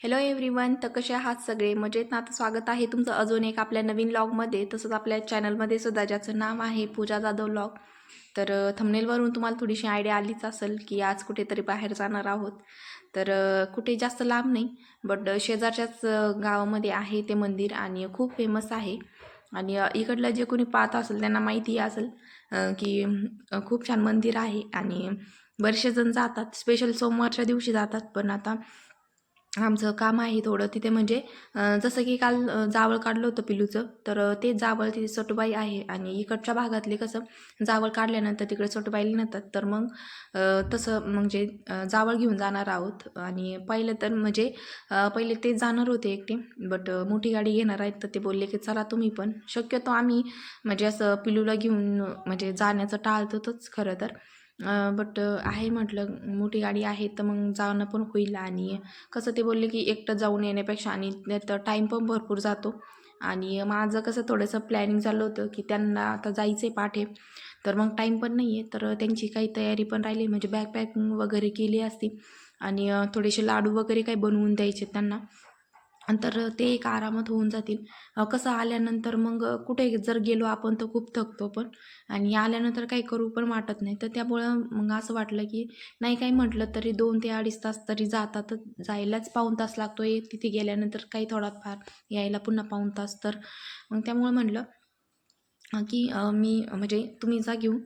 Hello everyone तर कसे आहात सगळे? मजेत ना? आता स्वागत आहे तुमचं अजून एक आपल्या नवीन लॉगमध्ये तसंच आपल्या चॅनलमध्ये सुद्धा ज्याचं नाव आहे पूजा जाधव लॉग तर थंबनेलवरून तुम्हाला थोडीशी आयडिया आलीच असेल की आज कुठेतरी बाहेर जाणार आहोत. तर कुठे जास्त लांब नाही बट शेजारच्याच गावामध्ये आहे ते मंदिर आणि खूप फेमस आहे. आणि इकडलं जे कोणी पाहत असेल त्यांना माहिती असेल की खूप छान मंदिर आहे. आणि बरेचसे जण जातात. स्पेशल सोमवारच्या दिवशी जातात पण आता आमचं काम आहे थोडं तिथे म्हणजे जसं की काल जावळ काढलं होतं पिलूचं तर ते जावळ तिथे सटुबाई आहे आणि इकडच्या भागातले कसं जावळ काढल्यानंतर तिकडे सटुबाईला नेतात. तर मग तसं म्हणजे जावळ घेऊन जाणार आहोत. आणि पहिलं तर म्हणजे पहिले ते जाणार होते एकटे बट मोठी गाडी घेणार आहेत तर ते बोलले की चला तुम्ही पण. शक्यतो आम्ही म्हणजे असं पिलूला घेऊन म्हणजे जाण्याचं टाळतोच खरं तर. बट आहे म्हटलं मोठी गाडी आहे तर मग जाणं पण होईल आणि कसं ते बोलले की एकटं जाऊन येण्यापेक्षा आणि त्यात टाईम पण भरपूर जातो. आणि माझं कसं थोडंसं प्लॅनिंग चाललं होतं की त्यांना आता जायचं आहे. पाठे तर मग टाईम पण नाही आहे तर त्यांची काही तयारी पण राहिली. म्हणजे बॅग पॅकिंग वगैरे केली असती. आणि थोडेसे लाडू वगैरे काही बनवून द्यायचे त्यांना. तर ते एक आरामात होऊन जातील. कसं आल्यानंतर मग कुठे जर गेलो आपण तर खूप थकतो पण. आणि आल्यानंतर काही करू पण वाटत नाही. तर त्यामुळं मग असं वाटलं की नाही काही म्हटलं तरी दोन ते अडीच तास तरी जातात. जायलाच पाऊण तास लागतो आहे. तिथे गेल्यानंतर काही थोडाफार यायला पुन्हा पाऊण तास तर. मग त्यामुळं म्हटलं की मी म्हणजे तुम्ही जा घेऊ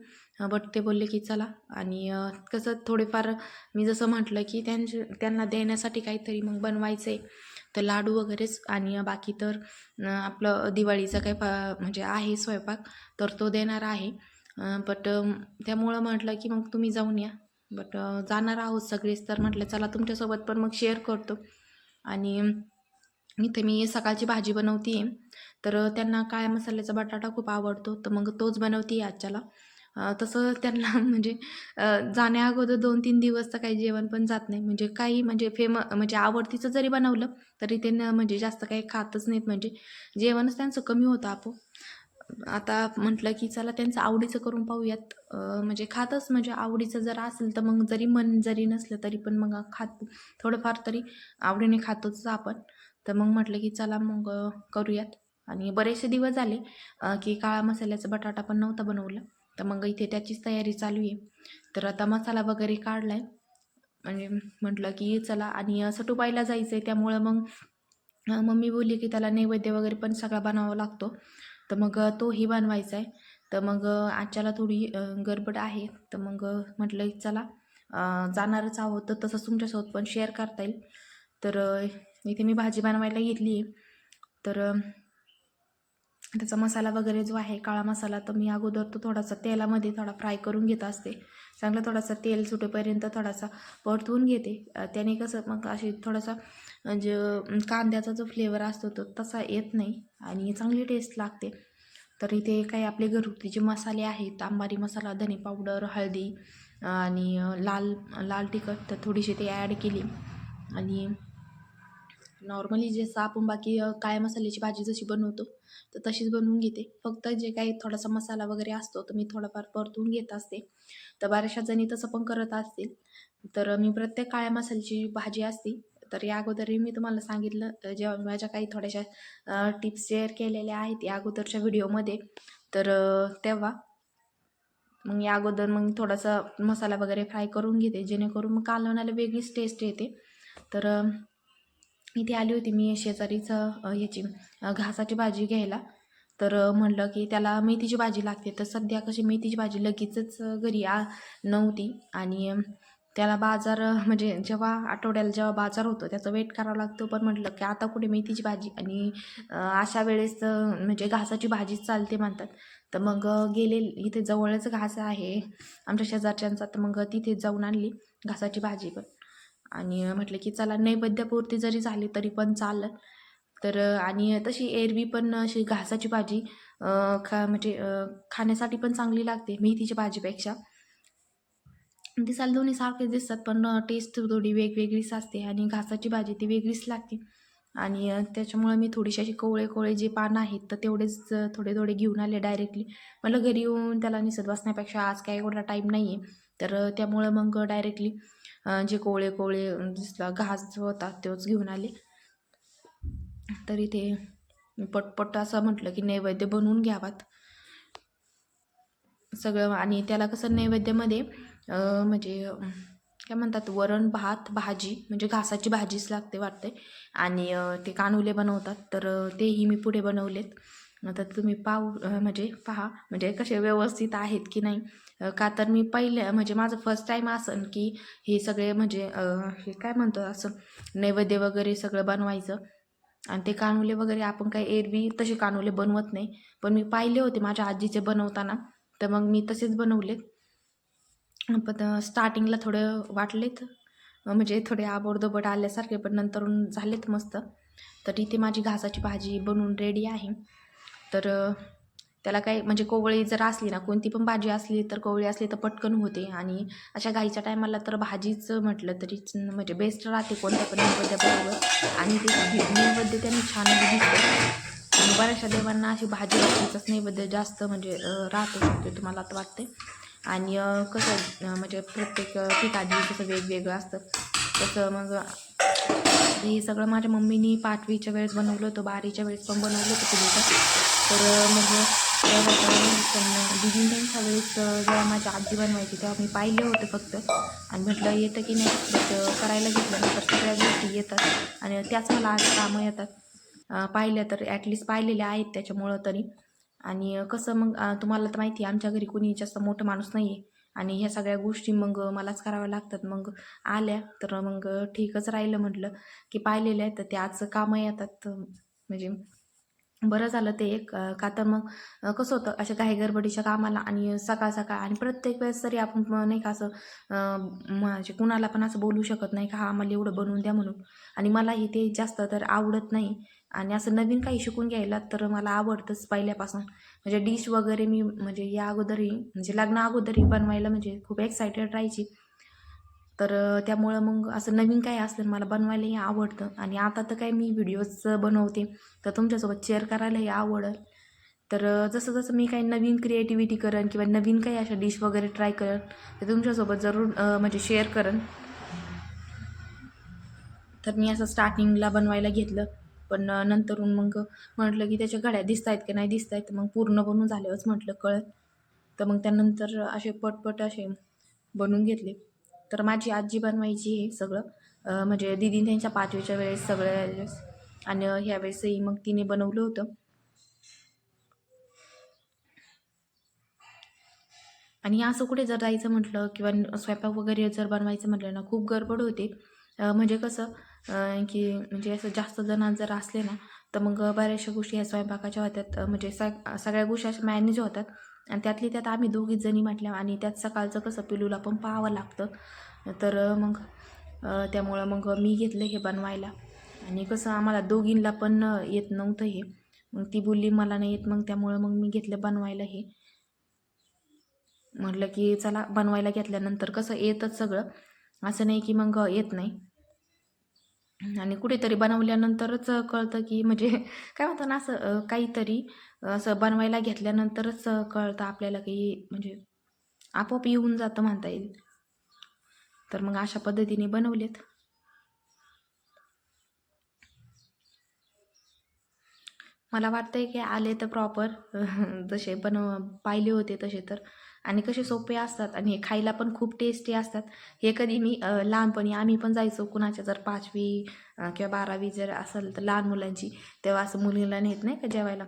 बट ते बोलले की चला. आणि कसं थोडेफार मी जसं म्हटलं की त्यांचे त्यांना देण्यासाठी काहीतरी मग बनवायचं आहे तर लाडू वगैरेच आणि बाकी तर आपलं दिवाळीचा काही पा म्हणजे आहे स्वयंपाक तर तो देणार आहे. बट त्यामुळं म्हटलं की मग तुम्ही जाऊन या. बट जाणार आहोत सगळेच. तर म्हटलं चला तुमच्यासोबत पण मग शेअर करतो. आणि इथे मी सकाळची भाजी बनवते आहे तर त्यांना काळ्या मसाल्याचा बटाटा खूप आवडतो. तर मग तोच बनवते आजच्याला. तसं त्यांना म्हणजे जाण्या अगोदर दोन तीन दिवस तर काही जेवण पण जात नाही. म्हणजे काही म्हणजे फेम म्हणजे आवडतीचं जरी बनवलं तरी ते न म्हणजे जास्त काही खातच नाहीत. म्हणजे जेवणच त्यांचं कमी होतं आपोआप. आता म्हटलं की चला त्यांचं आवडीचं करून पाहूयात. म्हणजे खातच म्हणजे आवडीचं जर असेल तर मग जरी मन जरी नसलं तरी पण मग खात थोडंफार तरी आवडीने खातोच आपण. तर मग म्हटलं की चला मग करूयात. आणि बरेचसे दिवस झाले की काळा मसाल्याचा बटाटा पण नव्हता बनवला. तर मग इथे त्याचीच तयारी चालू आहे. तर आता मसाला वगैरे काढला आहे म्हणजे म्हटलं की चला आणि सटुबाईला जायचं आहे त्यामुळं मग मम्मी बोलली की त्याला नैवेद्य वगैरे पण सगळा बनवावा लागतो. तर मग तोही बनवायचा आहे तर मग आजच्याला थोडी गडबड आहे. तर मग म्हटलं चला जाणारच आहोत. तर तसंच तुमच्यासोबत पण शेअर करता येईल. तर इथे मी भाजी बनवायला घेतली आहे तर त्याचा मसाला वगैरे जो आहे काळा मसाला तर मी अगोदर तो थोडासा तेलामध्ये थोडा फ्राय करून घेत असते. चांगला थोडासा तेल सुटेपर्यंत थोडासा परतवून घेते. त्याने कसं मग अशी थोडासा म्हणजे, जे कांद्याचा जो फ्लेवर असतो तो तसा येत नाही आणि चांगली टेस्ट लागते. तर इथे काही आपले घरगुती जे मसाले आहेत आंबारी मसाला धने पावडर हळदी आणि लाल लाल तिखट तर थोडीशी ते ॲड केली. आणि नॉर्मली जसं आपण बाकी काय काळ्या मसाल्याची भाजी जशी बनवतो तर तशीच बनवून घेते. फक्त जे काही थोडासा मसाला वगैरे असतो तर मी थोडाफार परतून घेत असते. तर बऱ्याचशा जणी तसं पण करत असतील. तर मी प्रत्येक काळ्या मसाल्याची भाजी असते. तर या अगोदरही मी तुम्हाला सांगितलं जेव्हा माझ्या काही थोड्याशा टिप्स शेअर केलेल्या आहेत या अगोदरच्या व्हिडिओमध्ये. तर तेव्हा मग या अगोदर मग थोडासा मसाला वगैरे फ्राय करून घेते. जेणेकरून मग कालवणाला वेगळीच टेस्ट येते. तर इथे आली होती मी शेजारीचं ह्याची घासाची भाजी घ्यायला. तर म्हटलं म्हणलं की त्याला मेथीची भाजी लागते. तर सध्या कशी मेथीची भाजी लगेचच घरी आ नव्हती. आणि त्याला बाजार म्हणजे जेव्हा आठवड्याला जेव्हा बाजार होतो त्याचं वेट करावं लागतो. पण म्हटलं की आता कुठे मेथीची भाजी? आणि अशा वेळेस म्हणजे घासाची भाजीच चालते म्हणतात. तर मग गेले इथे जवळच घास आहे आमच्या शेजारच्यांचा. तर मग तिथे जाऊन आणली घासाची भाजी पण. आणि म्हटलं की चला नैवेद्यापुरती जरी झाली तरी पण चालेल. तर आणि तशी एरवी पण अशी घासाची भाजी खा म्हणजे खाण्यासाठी पण चांगली लागते मेथीच्या भाजीपेक्षा. दिसायला दोन्ही सारखेच दिसतात पण टेस्ट थोडी वेगवेगळीच असते आणि घासाची भाजी ती वेगळीच लागते. आणि त्याच्यामुळे मी थोडीशी अशी कोवळे कोवळे जे पानं आहेत तर तेवढेच थोडे थोडे घेऊन आले डायरेक्टली मला घरी येऊन त्याला निसत बसण्यापेक्षा आज काय एवढा टाईम नाही आहे तर त्यामुळं मग डायरेक्टली जे कोवळे कोवळे दिसला घास होता तोच घेऊन आले. तर इथे पटपट असं म्हटलं की नैवेद्य बनवून घ्यावात. सगळं आणि त्याला कसं नैवेद्यामध्ये म्हणजे काय म्हणतात वरण भात भाजी म्हणजे घासाची भाजीच लागते वाटते. आणि ते कानुले बनवतात. तर तेही मी पुढे बनवलेत. तर तुम्ही पाहू म्हणजे पहा म्हणजे कसे व्यवस्थित आहेत की नाही. का तर मी पहिले म्हणजे माझं फर्स्ट टाईम असं की हे सगळे म्हणजे हे काय म्हणतो असं नैवेद्य वगैरे सगळं बनवायचं. आणि ते कानुले वगैरे आपण काही एरवी तसे कानुले बनवत नाही. पण मी पाहिले होते माझ्या आजीचे बनवताना तर मग मी तसेच बनवलेत. पण स्टार्टिंगला थोडं वाटलेत. म्हणजे थोडे आबोडदोबड आल्यासारखे पण नंतरून झालेत मस्त. तर इथे माझी घासाची भाजी बनवून रेडी आहे. तर त्याला काही म्हणजे कोवळी जर असली ना कोणती पण भाजी असली तर कोवळी असली तर पटकन होते. आणि अशा गाईच्या टायमाला तर भाजीच म्हटलं तरी म्हणजे बेस्ट राहते कोणत्या पण नैवेद्याबरोबर. आणि ते दि- नैवेद्य छान दिसते. आणि बऱ्याचशा देवांना अशी भाजी भाजीचाच नैवेद्य जास्त म्हणजे राहतो शकतो तुम्हाला आता वाटते आणि कसं म्हणजे प्रत्येक ठिकाणी कसं वेगवेगळं असतं तसं मग हे सगळं माझ्या मम्मीनी पाचवीच्या वेळेस बनवलं होतं बारीच्या वेळेस पण बनवलं होतं पूजेचं तर म्हणजे मग पण दिदी त्यांच्या वेळेस जेव्हा माझी आजी बनवायची तेव्हा मी पाहिले होते फक्त आणि म्हटलं येतं की नाही बट करायला घेतलं तर सगळ्या गोष्टी येतात आणि त्याच मला आज कामं येतात पाहिल्या तर ॲटलिस्ट पाहिलेल्या आहेत त्याच्यामुळं तरी आणि कसं मग तुम्हाला तर माहिती आहे आमच्या घरी कोणी जास्त मोठं माणूस नाही आहे आणि ह्या सगळ्या गोष्टी मग मलाच कराव्या लागतात मग आल्या तर मग ठीकच राहिलं म्हटलं की पाहिलेलं आहे तर त्याच कामं येतात म्हणजे बरं झालं ते एक का तर मग कसं होतं अशा काही गडबडीच्या कामाला आणि सकाळ सकाळ आणि प्रत्येक वेळेस तरी आपण नाही का असं म्हणजे कुणाला पण असं बोलू शकत नाही का हा आम्हाला एवढं बनवून द्या म्हणून. आणि मलाही ते जास्त तर आवडत नाही. आणि असं नवीन काही शिकून घ्यायला तर मला आवडतंच पहिल्यापासून. म्हणजे डिश वगैरे मी म्हणजे या अगोदरही म्हणजे लग्ना अगोदरही बनवायला म्हणजे खूप एक्सायटेड राहायची. तर त्यामुळं मग असं नवीन काय असलं मला बनवायलाही आवडतं. आणि आता तर काय मी व्हिडिओज बनवते तर तुमच्यासोबत शेअर करायलाही आवडेल. तर जसं जसं मी काही नवीन क्रिएटिव्हिटी करेन किंवा नवीन काही अशा डिश वगैरे ट्राय करेन तर तुमच्यासोबत जरूर म्हणजे शेअर करेन तर मी असं स्टार्टिंगला बनवायला घेतलं. पण नंतरून मग म्हटलं की त्याच्या घड्या दिसत आहेत की नाही दिसत आहेत मग पूर्ण बनून झाल्यावरच म्हटलं कळत तर मग त्यानंतर असे पटपट असे बनवून घेतले. तर माझी आजी बनवायची हे सगळं. म्हणजे दिदी त्यांच्या पाचवीच्या वेळेस सगळ्या आणि ह्यावेळेसही मग तिने बनवलं होतं. आणि असं कुठे जर जायचं म्हटलं किंवा स्वयंपाक वगैरे जर बनवायचं म्हटलं ना खूप गडबड होते. म्हणजे कसं की म्हणजे असं जास्त जण जर असले ना तर मग बऱ्याचशा गोष्टी ह्या स्वयंपाकाच्या होतात म्हणजे सग सगळ्या गोष्टी अशा मॅनेज होतात. आणि त्यातली त्यात आम्ही दोघीच जणी म्हटल्या आणि त्यात सकाळचं कसं पिलूला पण पाहावं लागतं. तर मग त्यामुळं मग मी घेतलं हे बनवायला. आणि कसं आम्हाला दोघींना पण येत नव्हतं हे. मग ती बोलली मला नाही येत. मग त्यामुळं मग मी घेतलं बनवायला हे. म्हटलं की चला बनवायला घेतल्यानंतर कसं येतच सगळं. असं नाही की मग येत नाही. आणि कुठेतरी बनवल्यानंतरच कळतं की म्हणजे काय म्हणतो ना असं काहीतरी असं बनवायला घेतल्यानंतरच कळतं आपल्याला की म्हणजे आपोआप येऊन जातं म्हणता येईल. तर मग अशा पद्धतीने बनवलेत. मला वाटतंय की आले तर प्रॉपर जसे बनव पाहिले होते तसे तर. आणि कसे सोपे असतात आणि हे खायला पण खूप टेस्टी असतात. हे कधी मी लहानपणी आम्ही पण जायचो कुणाच्या जर पाचवी किंवा बारावी जर असेल तर लहान मुलांची तेव्हा असं मुलीला नेत नाही का जेवायला.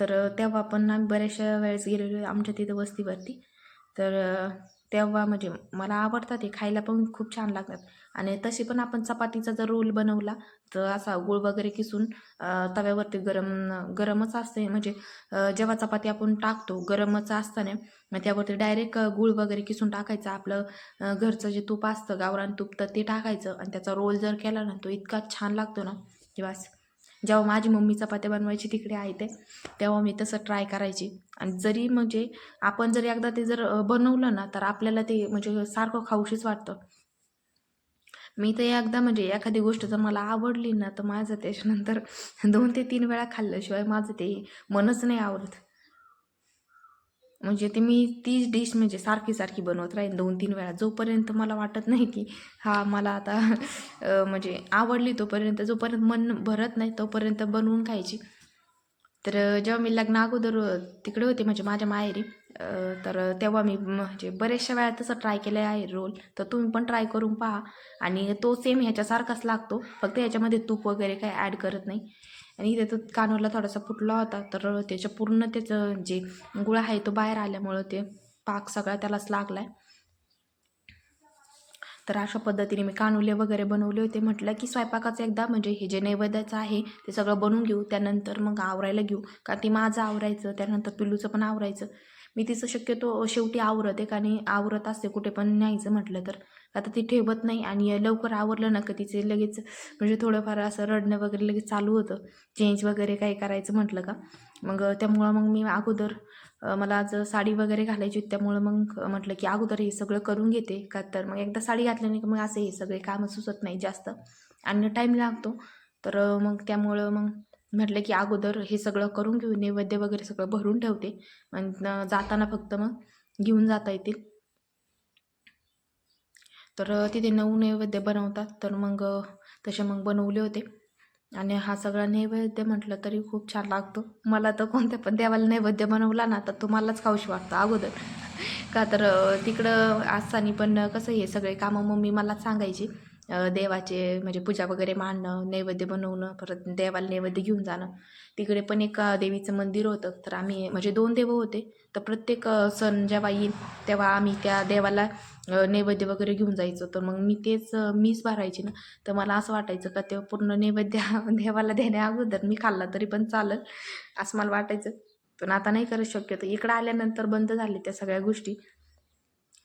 तर तेव्हा पण आम्ही बऱ्याचशा वेळेस गेलेलो आमच्या तिथं वस्तीवरती. तर तेव्हा म्हणजे मला आवडतात हे खायला पण खूप छान लागतात. आणि तशी पण आपण चपातीचा जर रोल बनवला तर असा गुळ वगैरे किसून तव्यावरती गरम गरमच असते. म्हणजे जेव्हा चपाती आपण टाकतो गरमच असताना मग त्यावरती डायरेक्ट गुळ वगैरे किसून टाकायचं. आपलं घरचं जे तूप असतं गावरान तूप तर ते टाकायचं. आणि त्याचा रोल जर केला ना तो इतका छान लागतो ना की बस. जेव्हा माझी मम्मी चपात्या बनवायची तिकडे आहे ते तेव्हा मी तसं ट्राय करायची. आणि जरी म्हणजे आपण जर एकदा ते जर बनवलं ना तर आपल्याला ते म्हणजे सारखं खाऊशीच वाटतं. मी तर एकदा म्हणजे एखादी गोष्ट जर मला आवडली ना तर माझं त्याच्यानंतर दोन ते तीन वेळा खाल्ल्याशिवाय माझं ते मनच नाही आवडत म्हणजे ते मी तीच डिश म्हणजे सारखी सारखी बनवत राहीन दोन तीन वेळा. जोपर्यंत मला वाटत नाही की हा मला आता म्हणजे आवडली तोपर्यंत जोपर्यंत मन भरत नाही तोपर्यंत बनवून खायची. तर जेव्हा मी लग्न अगोदर तिकडे होते म्हणजे माझ्या माहेरी तर तेव्हा मी म्हणजे बऱ्याचशा वेळा तसं ट्राय केलं आहे रोल तर तुम्ही पण ट्राय करून पहा. आणि तो सेम ह्याच्यासारखाच लागतो. फक्त ह्याच्यामध्ये तूप वगैरे काही ॲड करत नाही. आणि इथे कानूरला थोडासा फुटला होता. तर त्याच्या पूर्ण त्याचं जे गुळ आहे तो बाहेर आल्यामुळं ते पाक सगळा त्यालाच लागला आहे तर अशा पद्धतीने मी कानुले वगैरे बनवले होते. म्हटलं की स्वयंपाकाचं एकदा म्हणजे हे जे नैवेद्याचं आहे ते सगळं बनवून घेऊ. त्यानंतर मग आवरायला घेऊ. कारण ते माझं आवरायचं. त्यानंतर पिल्लूचं पण आवरायचं. मी तिचं शक्यतो शेवटी आवरते आणि आवरत असते कुठे पण न्यायचं म्हटलं तर. आता ती ठेवत नाही आणि लवकर आवरलं ना का तिचे लगेच म्हणजे थोडंफार असं रडणं वगैरे लगेच चालू होतं. चेंज वगैरे काही करायचं म्हटलं का? मग त्यामुळं मग मी अगोदर मला आज साडी वगैरे घालायची होती त्यामुळं मग म्हटलं की अगोदर हे सगळं करून घेते का तर. मग एकदा साडी घातल्याने मग असे हे सगळे कामं सुचत नाही जास्त. आणि टाईम लागतो. तर मग त्यामुळं मग म्हटलं की अगोदर हे सगळं करून घेऊ नैवेद्य वगैरे सगळं भरून ठेवते. आणि जाताना फक्त मग घेऊन जाता येतील. तर तिथे नऊ नैवेद्य बनवतात. तर मग तसे मग बनवले होते. आणि हा सगळा नैवेद्य म्हटलं तरी खूप छान लागतो. मला तर कोणत्या पण देवाला नैवेद्य बनवला ना तर तो मलाच खाऊशी वाटतं अगोदर. का तर तिकडं असताना पण कसं हे सगळे कामं मम्मी मला सांगायची. देवाचे म्हणजे पूजा वगैरे मांडणं नैवेद्य बनवणं परत देवाला नैवेद्य घेऊन जाणं. तिकडे पण एक देवीचं मंदिर होतं. तर आम्ही म्हणजे दोन देव होते. तर प्रत्येक सण जेव्हा येईल तेव्हा आम्ही त्या देवाला नैवेद्य वगैरे घेऊन जायचो. तर मग मी तेच मीच भरायची ना. तर मला असं वाटायचं का ते पूर्ण नैवेद्य देवाला देण्या अगोदर मी खाल्ला तरी पण चालेल असं मला वाटायचं. पण आता नाही करत शक्यतो इकडं आल्यानंतर बंद झाले त्या सगळ्या गोष्टी.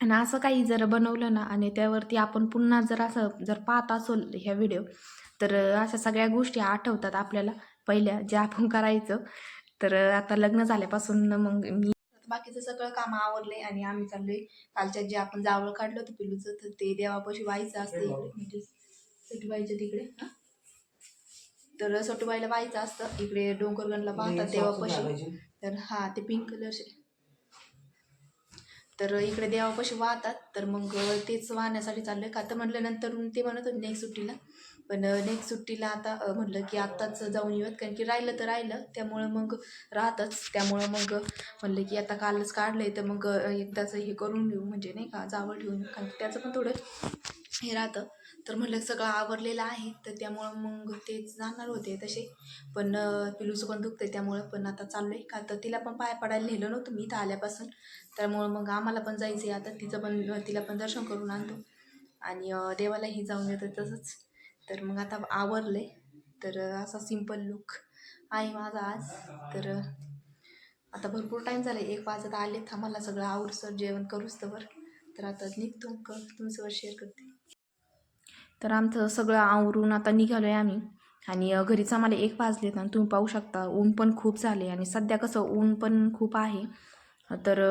आणि असं काही जर बनवलं ना आणि त्यावरती आपण पुन्हा जर असं जर पाहत असोल ह्या व्हिडिओ तर अशा सगळ्या गोष्टी आठवतात आपल्याला. पहिल्या ज्या आपण करायचं तर आता लग्न झाल्यापासून मग मी बाकीचं सगळं काम आवरले आणि आम्ही चाललोय. कालच्या जे आपण जावळ काढलं होतं पिलूचं तर ते देवापाशी व्हायचं असतं म्हणजे सटवायचं तिकडे तर सटवायला व्हायचं असतं. इकडे डोंगरगणला पाहतात देवापाशी. तर हा ते पिंक कलरचे तर इकडे देवापाशी वाहतात. तर मग तेच वाहण्यासाठी चाललंय. का तर म्हटल्यानंतर नंतर ते म्हणत होते नेक्स्ट सुट्टीला. पण नेक्स्ट सुट्टीला आता म्हटलं की आत्ताच जाऊन येऊयात. कारण की राहिलं तर राहिलं. त्यामुळं मग राहतच. त्यामुळं मग म्हणलं की आता कालच काढलंय. तर मग एकदाचं एकदाच हे करून घेऊ. म्हणजे नाही का जावं ठेवून कारण की त्याचं पण थोडं हे राहतं. तर म्हटलं सगळं आवरलेलं आहे तर त्यामुळं मग ते जाणार होते तसे. पण पिलूचं पण दुखतंय त्यामुळं पण आता चाललंय. का तर तिला पण पाय पडायला नेलं नव्हतं मी इथं आल्यापासून. त्यामुळं मग आम्हाला पण जायचं आहे आता. तिचं पण तिला पण दर्शन करून आणतो. आणि देवालाही जाऊन येतं तसंच. तर मग आता आवरलं आहे तर असा सिंपल लुक आहे माझा आज. तर आता भरपूर टाईम झाला एक वाजत आले आम्हाला सगळं आवडसर जेवण करूच तर तर आता निघतो. क तुमच्यावर शेअर करते. तर आमचं सगळं आवरून आता निघालो आहे आम्ही. आणि घरीच आम्हाला एक वाजलेत आणि तुम्ही पाहू शकता ऊन पण खूप झाले आणि सध्या कसं ऊन पण खूप आहे. तर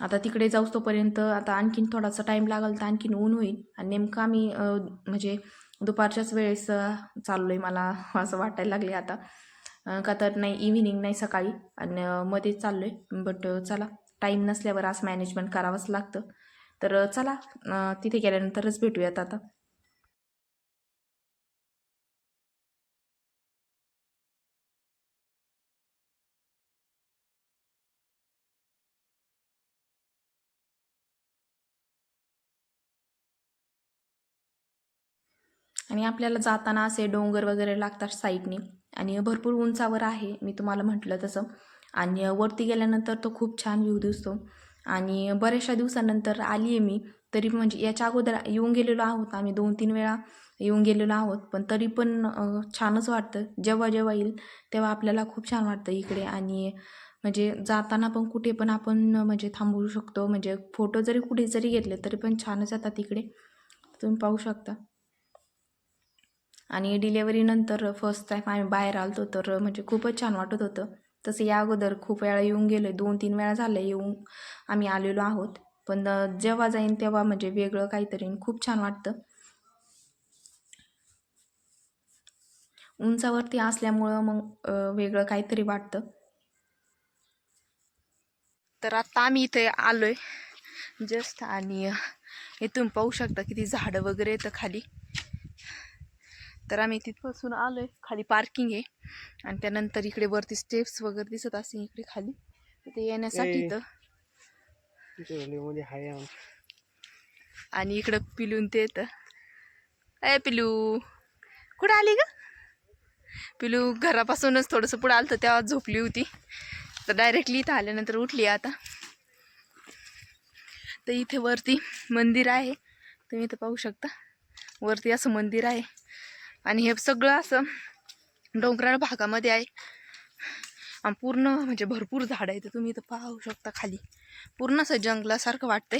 आता तिकडे जाऊस तोपर्यंत आता आणखीन थोडासा टाईम लागेल तर आणखीन ऊन होईल. आणि नेमकं आम्ही म्हणजे दुपारच्याच वेळेस चाललो आहे मला असं वाटायला लागले आता. का तर नाही इव्हिनिंग नाही सकाळी. आणि मध्येच चाललो आहे बट चला टाईम नसल्यावर असं मॅनेजमेंट करावंच लागतं. तर चला तिथे गेल्यानंतरच भेटूयात आता. आणि आपल्याला जाताना असे डोंगर वगैरे लागतात साईडने. आणि भरपूर उंचावर आहे मी तुम्हाला म्हटलं तसं. आणि वरती गेल्यानंतर तो खूप छान व्ह्यू दिसतो. आणि बऱ्याचशा दिवसानंतर आली आहे मी तरी म्हणजे याच्या अगोदर येऊन गेलेलो आहोत आम्ही दोन तीन वेळा येऊन गेलेलो आहोत. पण तरी पण छानच वाटतं. जेव्हा जेव्हा येईल तेव्हा आपल्याला खूप छान वाटतं इकडे. आणि म्हणजे जाताना पण कुठे पण आपण म्हणजे थांबवू शकतो. म्हणजे फोटो जरी कुठे जरी घेतले तरी पण छानच येतात इकडे. तुम्ही पाहू शकता. आणि डिलेवरीनंतर फर्स्ट टाईम आम्ही बाहेर आलतो तर म्हणजे खूपच छान वाटत होतं. तसं या अगोदर खूप वेळा येऊन गेलो दोन तीन वेळा झालं येऊन आम्ही आलेलो आहोत. पण जेव्हा जाईन तेव्हा म्हणजे वेगळं काहीतरी खूप छान वाटतं. उंचावरती असल्यामुळं मग वेगळं काहीतरी वाटतं. तर आता आम्ही इथे आलो आहे जस्ट आणि इथून पाहू शकता किती झाडं वगैरे येतं खाली. तर आम्ही तिथपासून आलोय खाली पार्किंग आहे. आणि त्यानंतर इकडे वरती स्टेप्स वगैरे दिसत असतील इकडे खाली. तर ते येण्यासाठी. इथं. आणि इकडं पिलून ते येतं. ए पिलू. कुठं आली ग? पिलू घरापासूनच थोडंसं पुढं आलं तर तेव्हा झोपली होती. तर डायरेक्टली इथं आल्यानंतर उठली आता. तर इथे वरती मंदिर आहे. तुम्ही इथं पाहू शकता. वरती असं मंदिर आहे. आणि हे सगळं असं डोंगराळ भागामध्ये आहे. आणि पूर्ण म्हणजे भरपूर झाड आहे ते तुम्ही इथं पाहू शकता खाली. पूर्ण असं जंगलासारखं वाटतंय.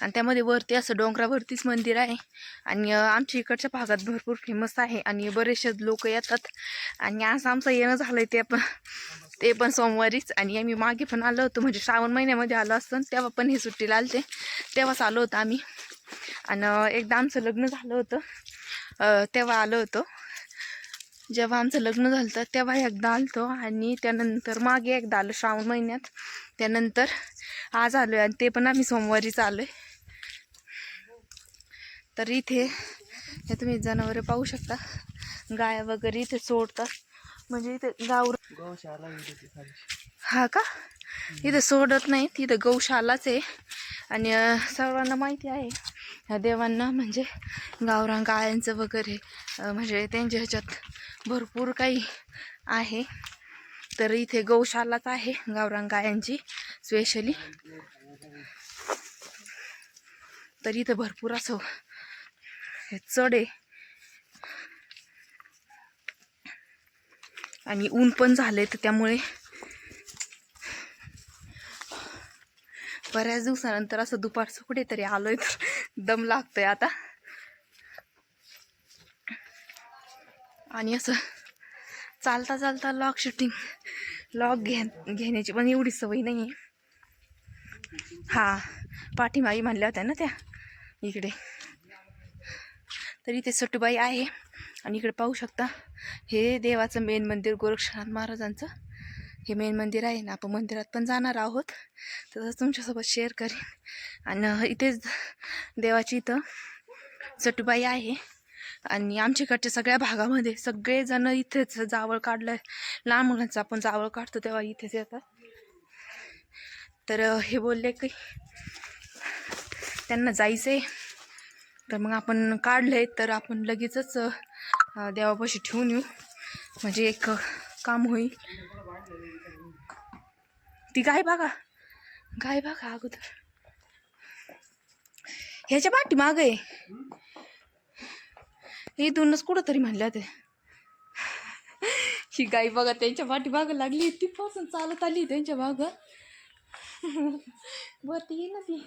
आणि त्यामध्ये वरती असं डोंगरावरतीच मंदिर आहे. आणि आमच्या इकडच्या भागात भरपूर फेमस आहे. आणि बरेचसे लोक येतात. आणि आज आमचं येणं झालंय ते पण ते पण सोमवारीच. आणि आम्ही मागे पण आलो होतो. म्हणजे श्रावण महिन्यामध्ये आलो असतं तेव्हा पण हे सुट्टीला आलते. तेव्हाच आलो होतो आम्ही. आणि एकदा आमचं लग्न झालं होतं. तेव्हा आलो होतो. जेव्हा आमचं लग्न झालं होतं तेव्हा एकदा आलतो आणि त्यानंतर मागे एकदा आलो श्रावण महिन्यात. त्यानंतर आज आलो आहे आणि ते पण आम्ही सोमवारीच आलो आहे तर इथे हे तुम्ही जनावरे पाहू शकता. गाया वगैरे इथे सोडतात. म्हणजे इथे गाव गौशाला आहे तिथे खाली. हा का? इथे सोडत नाही तिथं गौशालाच आहे. आणि सर्वांना माहिती आहे. ह्या देवांना म्हणजे गावरान गायांचं वगैरे म्हणजे त्यांच्या ह्याच्यात भरपूर काही आहे. तर इथे गौशालाच आहे गावरान गायांची स्पेशली तर इथे भरपूर असं हे चढ आहे. आणि ऊन पण झाले तर त्यामुळे बऱ्याच दिवसानंतर असं दुपारचं कुठेतरी आलोय तर दम लागतोय आता. आणि असं चालता चालता लॉक शूटिंग लॉक घे घेण्याची पण एवढी सवय नाही आहे हां पाठीमागे म्हणल्या होत्या ना त्या इकडे. तर इथे सटूबाई आहे. आणि इकडे पाहू शकता हे देवाचं मेन मंदिर गोरक्षनाथ महाराजांचं हे मेन मंदिर आहे ना आपण मंदिरात पण जाणार आहोत. तसंच तुमच्यासोबत शेअर करेन. आणि इथेच देवाची इथं सटूबाई आहे. आणि आमच्याकडच्या सगळ्या भागामध्ये सगळेजण इथेच जावळ काढलं लहान मुलांचं आपण जावळ काढतो तेव्हा इथेच येतात. तर हे बोलले की त्यांना जायचं आहे तर मग आपण काढलंय तर आपण लगेचच देवापाशी ठेवून येऊ. म्हणजे एक काम होईल. ती गाय बघा. गाय बघा अगोदर. ह्याच्या पाठी माग आहे. इथूनच कुठं तरी म्हणल्या ते. ही गाय बघा त्यांच्या पाठी माग लागली. ती पासून चालत आली त्यांच्या माग. वरती येईल ना ती.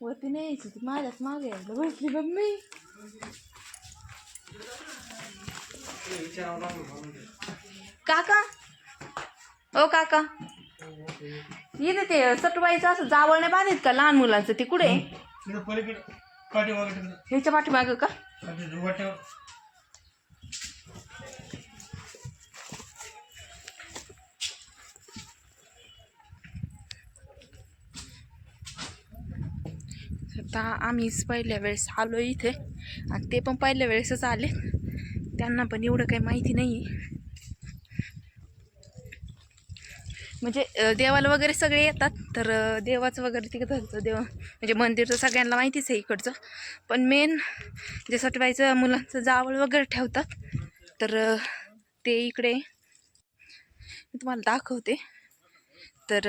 वरती नाही यायची ती माझ्याच माग यायला बसली बघ मी काका? ओ काका. इथे ते सटवाईचं असं जावळ नाही बांधित का लहान मुलांचं? ते कुठे? ह्याच्या पाठीमागं का? आता आम्हीच पहिल्या वेळेस आलो इथे. आणि ते पण पहिल्या वेळेसच आले. त्यांना पण एवढं काही माहिती नाही आहे म्हणजे देवाला वगैरे सगळे येतात तर देवाचं वगैरे तिकडं देव म्हणजे मंदिर तर सगळ्यांना माहितीच आहे इकडचं. पण मेन जे सटवायचं मुलांचं जावळ वगैरे ठेवतात तर ते इकडे मी तुम्हाला दाखवते. तर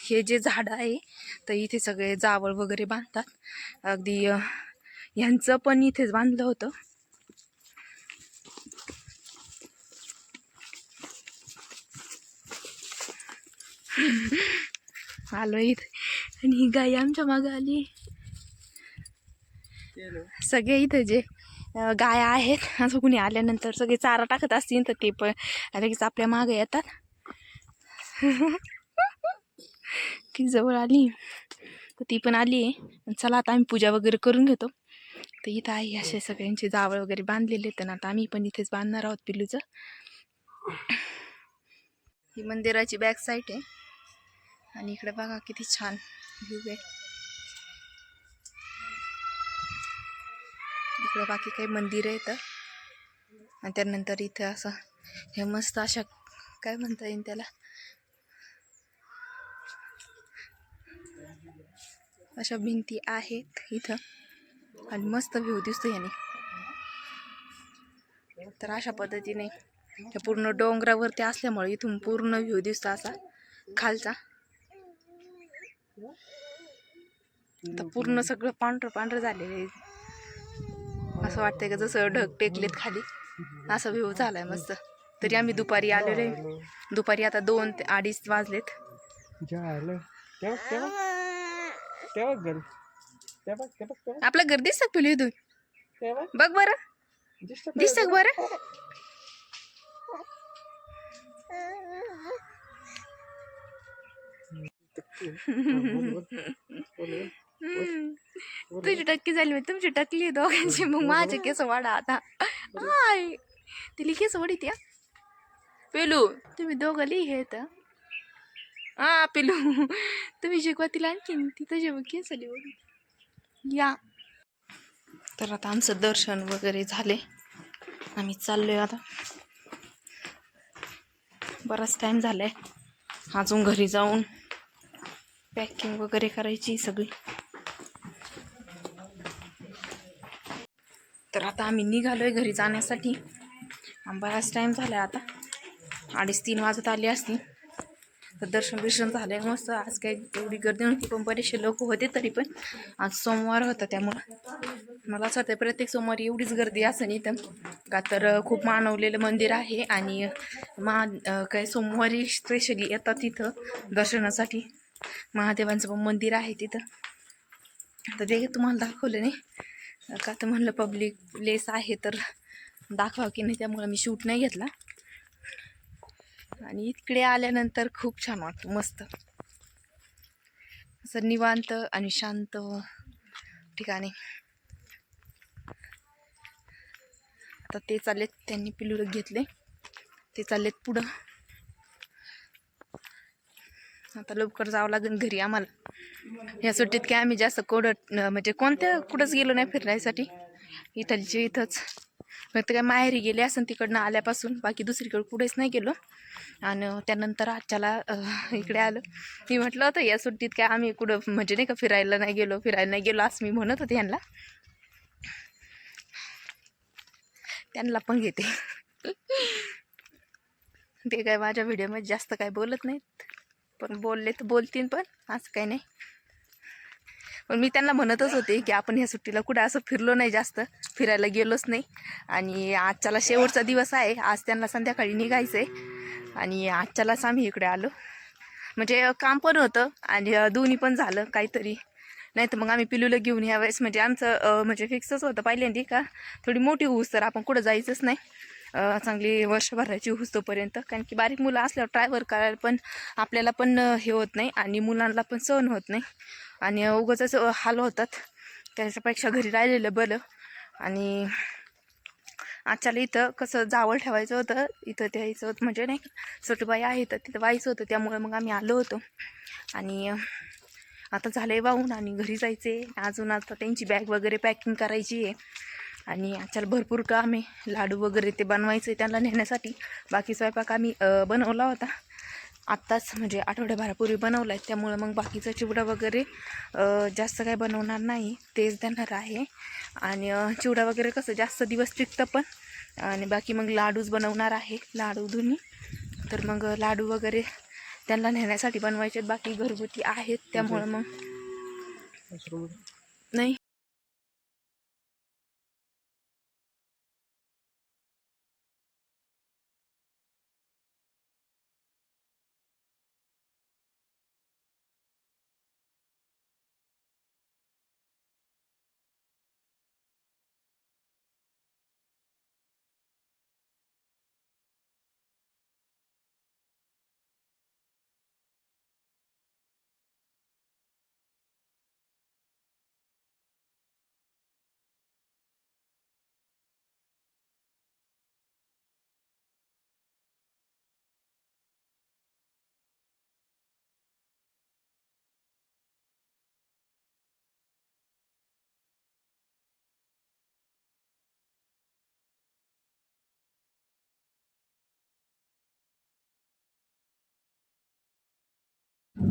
हे जे झाडं आहे तर इथे सगळे जावळ वगैरे बांधतात. अगदी अ, ह्यांचं पण इथेच बांधलं होतं. आलो इथे. आणि ही गाय आमच्या मागं आली. सगळे इथे जे गाय आहेत. असं कुणी आल्यानंतर सगळे चारा टाकत असतील तर ते पण लगेच आपल्या मागे येतात. ती जवळ आली. तर ती पण आली. आहे चला आता आम्ही पूजा वगैरे करून घेतो. तर इथं आहे असे सगळ्यांचे जावळ वगैरे बांधलेले आहेत. ना आता आम्ही पण इथेच बांधणार आहोत पिलूचं. ही मंदिराची बॅक साईड आहे. आणि इकडे बघा किती छान व्ह्यू आहे. इकडे बाकी काही मंदिर आहेत आणि त्यानंतर इथं असं हे मस्त अशा काय म्हणता येईल त्याला? अशा भिंती आहेत इथं. आणि मस्त व्ह्यू दिसतो याने. तर अशा पद्धतीने हे पूर्ण डोंगरावरती असल्यामुळे इथून पूर्ण व्ह्यू दिसतो असा खालचा. तर पूर्ण सगळं पांढरं पांढरं झालेलं आहे. असं वाटतंय का जसं ढग टेकलेत खाली असा व्ह्यू झालाय मस्त. तरी आम्ही दुपारी आलेलो आहे. दुपारी आता दोन ते अडीच वाजलेत. आपलं घर दिसतं पिलू इथून? तेव्हा बघ. बरं. दिसतं बरं? तुझी टक्की झाली म्हणजे तुमची टकली आहे दोघांची मग माझे केस वाढा आता. हाय तिला केस वडी त्या पेलू तुम्ही दोघं लिहि हे हा पेलू तुम्ही शिकवा तिला आणखीन ती तुझे मग केस लिहून या. तर आता आमचं दर्शन वगैरे झाले. आम्ही चाललोय आता. बराच टाईम झालाय. अजून घरी जाऊन. पॅकिंग वगैरे करायची सगळी. तर आता आम्ही निघालोय घरी जाण्यासाठी. बराच टाईम झाला आता. अडीच तीन वाजत आली असतील. तर दर्शन बिर्शन झालंय मस्त. आज काही एवढी गर्दी नव्हती पण बरेचसे लोक होते तरी पण आज सोमवार होता त्यामुळं. मला असं वाटतं प्रत्येक सोमवारी एवढीच गर्दी असेल इथं. का तर खूप मानवलेलं मंदिर आहे आणि मा काय सोमवारी स्पेशली येतात तिथं दर्शनासाठी. महादेवांचं पण मंदिर आहे तिथं. आता ते तुम्हाला दाखवलं नाही का तर म्हणलं पब्लिक प्लेस आहे तर दाखवा की नाही त्यामुळं मी शूट नाही घेतला. आणि इकडे आल्यानंतर खूप छान वाटतं मस्त. असं निवांत आणि शांत ठिकाणी. आता ते चाललेत त्यांनी पिलुड घेतले. ते चाललेत पुढं. आता लवकर जावं लागेल घरी आम्हाला. या सुट्टीत काय आम्ही जास्त कोडत म्हणजे कोणत्या कुठंच गेलो नाही फिरण्यासाठी. इथलचे इथंच. फक्त काय माहेरी गेले असं तिकडनं आल्यापासून बाकी दुसरीकडे कुठेच नाही गेलो. आणि त्यानंतर आजच्याला इकडे आलो. मी म्हटलं होतं या सुट्टीत काय आम्ही कुठं म्हणजे नाही का फिरायला नाही गेलो फिरायला नाही गेलो असं मी म्हणत होते यांना. त्यांना पण घेते. ते काय माझ्या व्हिडिओमध्ये जास्त काय बोलत नाहीत. पण बोलले तर बोलतील पण असं काही नाही. पण मी त्यांना म्हणतच होते की आपण ह्या सुट्टीला कुठं असं फिरलो नाही जास्त फिरायला गेलोच नाही. आणि आजच्याला शेवटचा दिवस आहे आज त्यांना संध्याकाळी निघायचं आहे आणि आजच्यालाच आम्ही इकडे आलो. म्हणजे काम पण होतं आणि दोन्ही पण झालं काहीतरी. नाही तर मग आम्ही पिलूला घेऊन यावेळेस म्हणजे आमचं म्हणजे फिक्सच होतं पहिल्यांदी का थोडी मोठी होऊस तर आपण कुठं जायचंच नाही. चांगली वर्षभराची होऊस कारण की बारीक मुलं असल्यावर ड्रायव्हर करायला पण आपल्याला पण हे होत नाही आणि मुलांना पण सहन होत नाही. आणि उगाच हाल होतात. त्याच्यापेक्षा घरी राहिलेलं बरं. आणि आजच्याला इथं कसं जावळ ठेवायचं होतं इथं द्यायचं होतं म्हणजे नाही का, आहे तर तिथं व्हायचं होतं त्यामुळे मग आम्ही आलो होतो. आणि आता झालं आहे वाहून आणि घरी जायचे अजून आता त्यांची बॅग वगैरे पॅकिंग करायची आहे आणि आजच्याला भरपूर काम आहे लाडू वगैरे ते बनवायचे आहे त्यांना नेण्यासाठी. बाकी स्वयंपाक आम्ही बनवला होता. आत्ताच म्हणजे आठवड्याभरापूर्वी बनवला आहे त्यामुळं मग बाकीचा चिवडा वगैरे जास्त काय बनवणार नाही. तेच देणार आहे. आणि चिवडा वगैरे कसं जास्त दिवस टिकतं पण. आणि बाकी मग लाडूच बनवणार आहे. लाडू दोन्ही तर मग लाडू वगैरे त्यांना नेण्यासाठी बनवायचे आहेत. बाकी घरगुती आहेत. त्यामुळं मग नाही.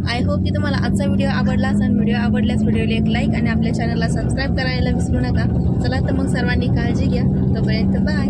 आय होप की तुम्हाला आजचा व्हिडिओ आवडला असेल व्हिडिओ आवडल्यास व्हिडिओला एक लाईक आणि आपल्या चॅनलला सबस्क्राईब करायला विसरू नका. चला तर मग सर्वांनी काळजी घ्या. तोपर्यंत बाय